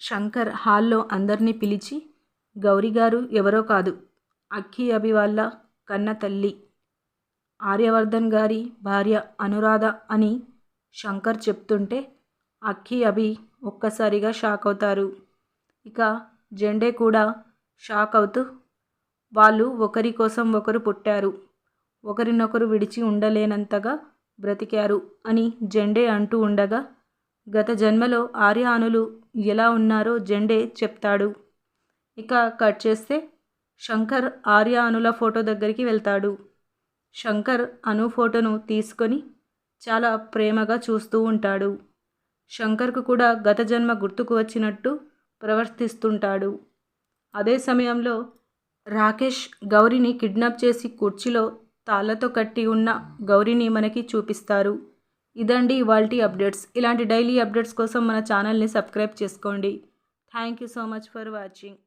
శంకర్ హాల్లో అందరినీ పిలిచి గౌరీగారు ఎవరో కాదు అక్కి అభి వాళ్ళ కన్న తల్లి. ఆర్యవర్ధన్ గారి భార్య అనురాధ అని శంకర్ చెప్తుంటే అక్కి అభి ఒక్కసారిగా షాక్ అవుతారు. ఇక జెండే కూడా షాక్ అవుతూ వాళ్ళు ఒకరి కోసం ఒకరు పుట్టారు. ఒకరినొకరు విడిచి ఉండలేనంతగా బ్రతికారు అని జెండే అంటూ ఉండగా గత జన్మలో ఆర్యానులు ఎలా ఉన్నారో జెండే చెప్తాడు. ఇక కట్ చేస్తే శంకర్ ఆర్య అనుల ఫోటో దగ్గరికి వెళ్తాడు. శంకర్ అను ఫోటోను తీసుకొని చాలా ప్రేమగా చూస్తూ ఉంటాడు. శంకర్కు కూడా గత జన్మ గుర్తుకు వచ్చినట్టు ప్రవర్తిస్తుంటాడు. అదే సమయంలో రాకేష్ గౌరీని కిడ్నాప్ చేసి కుర్చీలో తాళ్ళతో కట్టి ఉన్న గౌరీని మనకి చూపిస్తారు. ఇదండి ఇవాల్టి అప్డేట్స్. ఇలాంటి డైలీ అప్డేట్స్ కోసం మన ఛానల్ని సబ్స్క్రైబ్ చేసుకోండి. Thank you so much for watching.